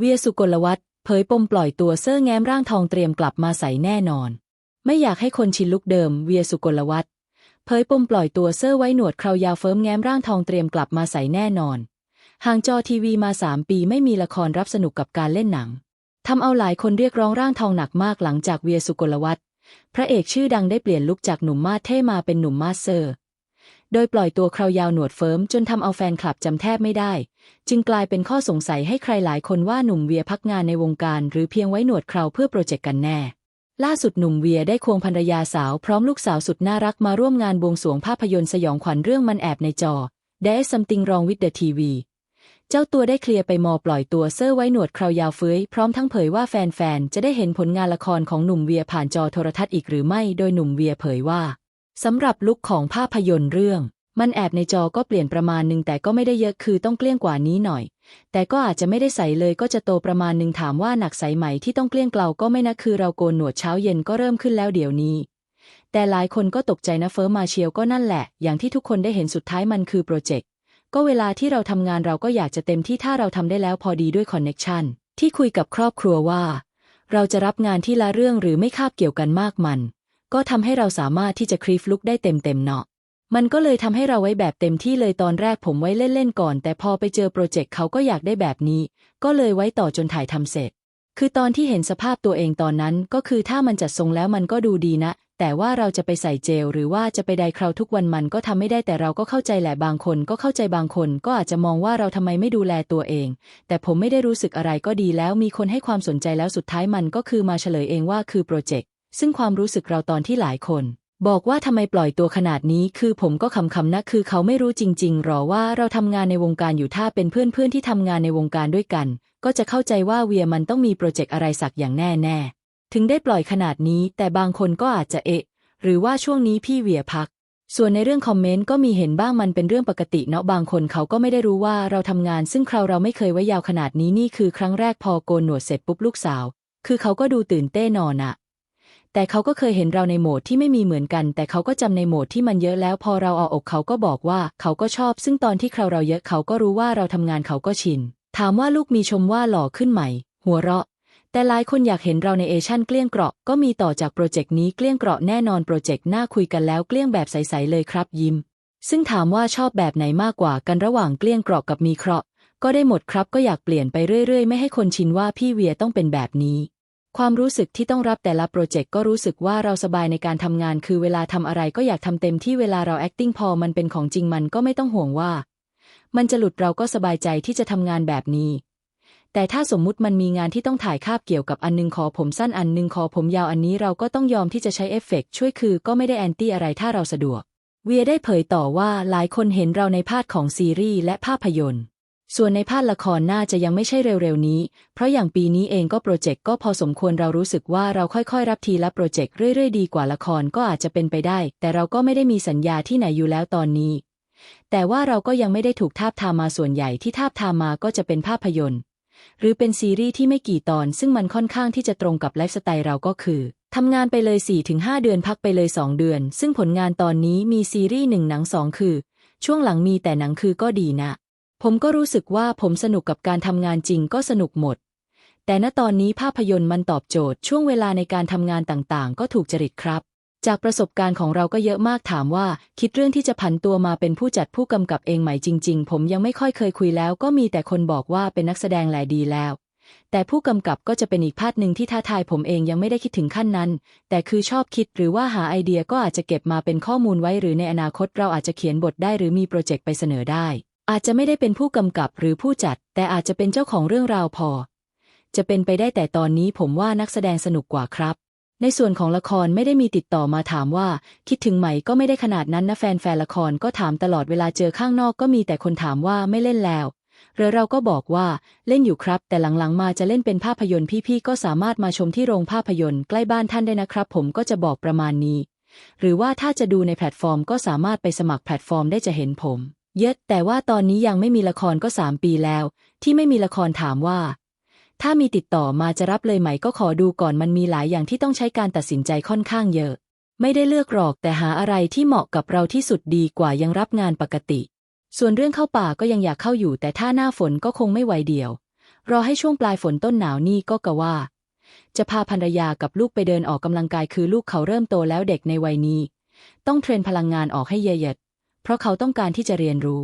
เวียสุกลวัฒเผยปมปล่อยตัวเซอร์แง้มร่างทองเตรียมกลับมาใส่แน่นอน ไม่อยากให้คนชินลุกเดิม เวียสุกลวัฒเผยปมปล่อยตัวเซอร์ไว้หนวดคราวยาวเฟิร์มแง้มร่างทองเตรียมกลับมาใส่แน่นอนห่างจอทีวีมาสามปีไม่มีละครรับสนุกกับการเล่นหนังทำเอาหลายคนเรียกร้องร่างทองหนักมากหลังจากเวียสุกลวัฒพระเอกชื่อดังได้เปลี่ยนลุคจากหนุ่มมาสเท่มาเป็นหนุ่มมาสเซอร์ โดยปล่อยตัวคราวยาวหนวดเฟิร์มจนทำเอาแฟนคลับจำแทบไม่ได้ จึงกลายเป็นข้อสงสัยให้ใครหลายคนว่าหนุ่มเวียพักงานในวงการ หรือเพียงไว้หนวดเคราเพื่อโปรเจกต์กันแน่ ล่าสุดหนุ่มเวียได้ควงภรรยาสาวพร้อมลูกสาวสุดน่ารักมาร่วมงานบวงสรวงภาพยนตร์สยองขวัญเรื่องมันแอบในจอ There's Something Wrong with the TV เจ้าตัวได้เคลียร์ไปมอปล่อยตัวเซอร์ไว้หนวดคราวยาวเฟ้ย พร้อมทั้งเผยว่าแฟนๆ จะได้เห็นผลงานละครของหนุ่มเวียผ่านจอโทรทัศน์อีกหรือไม่ โดยหนุ่มเวียเผยว่า สำหรับลุคของภาพยนตร์เรื่อง มันแอบในจอก็เปลี่ยนประมาณหนึ่งแต่ก็ไม่ได้เยอะคือต้องเกลี้ยงกว่านี้หน่อย แต่ก็อาจจะไม่ได้ใสเลยก็จะโตประมาณหนึ่งถามว่าหนักใสไหมที่ต้องเกลี้ยงเกลาก็ไม่นะคือเราโกนหนวดเช้าเย็นก็เริ่มขึ้นแล้วเดี๋ยวนี้ แต่หลายคนก็ตกใจนะเฟิร์มมาเชียวก็นั่นแหละ อย่างที่ทุกคนได้เห็นสุดท้ายมันคือโปรเจกต์ก็เวลาที่เราทำงานเราก็อยากจะเต็มที่ถ้าเราทำได้แล้วพอดีด้วยคอนเน็ชันที่คุยกับครอบครัวว่า เราจะรับงานที่ละเรื่องหรือไม่คาบเกี่ยวกันมากมัน ก็ทำให้เราสามารถที่จะครีฟลุกได้เต็มเต็มเนาะมันก็เลยทำให้เราไว้แบบเต็มที่เลยตอนแรกผมไว้เล่นๆก่อน แต่พอไปเจอโปรเจกต์เขาก็อยากได้แบบนี้ ก็เลยไว้ต่อจนถ่ายทำเสร็จ คือตอนที่เห็นสภาพตัวเองตอนนั้น ก็คือถ้ามันจัดทรงแล้วมันก็ดูดีนะ แต่ว่าเราจะไปใส่เจล หรือว่าจะไปไดคราวทุกวันมันก็ทำไม่ได้แต่เราก็เข้าใจแหละบางคน ก็เข้าใจบางคน ก็อาจจะมองว่าเราทำไมไม่ดูแลตัวเอง แต่ผมไม่ได้รู้สึกอะไรก็ดีแล้วมีคนให้ความสนใจแล้วสุดท้ายมันก็คือมาเฉลยเองว่าคือโปรเจกต์ ซึ่งความรู้สึกเราตอนที่หลายคน บอกว่าทำไมปล่อยตัวขนาดนี้ คือผมก็คำคำนะ คือเขาไม่รู้จริง ๆ หรอว่าเราทำงานในวงการอยู่ถ้าเป็นเพื่อนๆที่ทำงานในวงการด้วยกัน ก็จะเข้าใจว่าเวียมันต้องมีโปรเจกต์อะไรสักอย่างแน่ๆ ถึงได้ปล่อยขนาดนี้ แต่บางคนก็อาจจะเอะหรือว่าช่วงนี้พี่เวียพักส่วนในเรื่องคอมเมนต์ก็มีเห็นบ้างมันเป็นเรื่องปกติเนาะบางคนเขาก็ไม่ได้รู้ว่าเราทำงาน ซึ่งคราวเราไม่เคยไว้ยาวขนาดนี้นี่คือครั้งแรกพอโกนหนวดเสร็จปุ๊บลูกสาว คือเขาก็ดูตื่นเต้นนอนอะ แต่เขาก็เคยเห็นเราในโหมดที่ไม่มีเหมือนกัน แต่เขาก็จำในโหมดที่มันเยอะแล้ว พอเราเอาอกเขาก็บอกว่าเขาก็ชอบ ซึ่งตอนที่คราวเราเยอะเขาก็รู้ว่าเราทำงานเขาก็ชิน ถามว่าลูกมีชมว่าหล่อขึ้นไหม หัวเราะ แต่หลายคนอยากเห็นเราในเอชั่นเกลี้ยงเกราะก็มีต่อจากโปรเจกต์นี้เกลี้ยงเกราะแน่นอนโปรเจกต์หน้าคุยกันแล้วเกลี้ยงแบบใสๆเลยครับยิ้ม ซึ่งถามว่าชอบแบบไหนมากกว่ากันระหว่างเกลี้ยงเกราะกับมีเคราะห์ก็ได้หมดครับก็อยากเปลี่ยนไปเรื่อยๆ ไม่ให้คนชินว่าพี่เวียต้องเป็นแบบนี้ ความรู้สึกที่ต้องรับแต่ละโปรเจกต์ก็รู้สึกว่าเราสบายในการทำงาน คือเวลาทำอะไรก็อยากทำเต็มที่เวลาเรา acting พอมันเป็นของจริงมันก็ไม่ต้องห่วงว่า มันจะหลุดเราก็สบายใจที่จะทำงานแบบนี้ แต่ถ้าสมมุติมันมีงานที่ต้องถ่ายคาบเกี่ยวกับอันนึงขอผมสั้นอันนึงขอผมยาวอันนี้เราก็ต้องยอมที่จะใช้เอฟเฟกต์ช่วยคือก็ไม่ได้แอนตี้อะไรถ้าเราสะดวก เวียได้เผยต่อว่าหลายคนเห็นเราในพาดของซีรีส์และภาพยนตร์ ส่วนในภาคละครน่าจะยังไม่ใช่เร็วๆนี้ เพราะอย่างปีนี้เองก็โปรเจกต์ก็พอสมควรเรารู้สึกว่าเราค่อยๆ รับทีละโปรเจกต์เรื่อยๆ ดีกว่าละครก็อาจจะเป็นไปได้ แต่เราก็ไม่ได้มีสัญญาที่ไหนอยู่แล้วตอนนี้ แต่ว่าเราก็ยังไม่ได้ถูกทาบทามมาส่วนใหญ่ที่ทาบทามมาก็จะเป็นภาพยนตร์ หรือเป็นซีรีส์ที่ไม่กี่ตอน ซึ่งมันค่อนข้างที่จะตรงกับไลฟ์สไตล์เราก็คือทำงานไปเลย 4-5 เดือนพักไปเลย 2 เดือน ซึ่งผลงานตอนนี้มีซีรีส์หนึ่งหนังสองคือ ช่วงหลังมีแต่หนังคือก็ดีนะ ผมก็รู้สึกว่าผมสนุกกับการทำงานจริงก็สนุกหมด แต่ณตอนนี้ภาพยนตร์มันตอบโจทย์ช่วงเวลาในการทำงานต่างๆ ก็ถูกจริตครับ จากประสบการณ์ของเราก็เยอะมากถามว่า คิดเรื่องที่จะผันตัวมาเป็นผู้จัดผู้กำกับเองไหมจริง ๆ ผมยังไม่ค่อยเคยคุยแล้ว ก็มีแต่คนบอกว่าเป็นนักแสดงแหละดีแล้ว แต่ผู้กำกับก็จะเป็นอีกพาดหนึ่งที่ท้าทายผมเองยังไม่ได้คิดถึงขั้นนั้น แต่คือชอบคิดหรือว่าหาไอเดียก็อาจจะเก็บมาเป็นข้อมูลไว้หรือในอนาคตเราอาจจะเขียนบทได้หรือมีโปรเจกต์ไปเสนอได้ อาจจะไม่ได้เป็นผู้กำกับหรือผู้จัด แต่อาจจะเป็นเจ้าของเรื่องราวพอ จะเป็นไปได้แต่ตอนนี้ผมว่านักแสดงสนุกกว่าครับ ในส่วนของละครไม่ได้มีติดต่อมาถามว่า คิดถึงไหมก็ไม่ได้ขนาดนั้นนะแฟนแฟนละครก็ถามตลอดเวลาเจอข้างนอกก็มีแต่คนถามว่าไม่เล่นแล้วหรือเราก็บอกว่าเล่นอยู่ครับ แต่หลังๆมาจะเล่นเป็นภาพยนตร์พี่ๆก็สามารถมาชมที่โรงภาพยนตร์ใกล้บ้านท่านได้นะครับ ผมก็จะบอกประมาณนี้ หรือว่าถ้าจะดูในแพลตฟอร์มก็สามารถไปสมัครแพลตฟอร์มได้จะเห็นผม เยอะแต่ว่าตอนนี้ยังไม่มีละครก็สามปีแล้ว ที่ไม่มีละครถามว่า ถ้ามีติดต่อมาจะรับเลยไหมก็ขอดูก่อนมันมีหลายอย่างที่ต้องใช้การตัดสินใจค่อนข้างเยอะ ไม่ได้เลือกหรอกแต่หาอะไรที่เหมาะกับเราที่สุดดีกว่ายังรับงานปกติ ส่วนเรื่องเข้าป่าก็ยังอยากเข้าอยู่ แต่ถ้าหน้าฝนก็คงไม่ไหวเดียว รอให้ช่วงปลายฝนต้นหนาวนี่ก็กะว่า จะพาภรรยากับลูกไปเดินออกกำลังกายคือลูกเขาเริ่มโตแล้วเด็กในวัยนี้ ต้องเทรนพลังงานออกให้เยอะ เพราะเขาต้องการที่จะเรียนรู้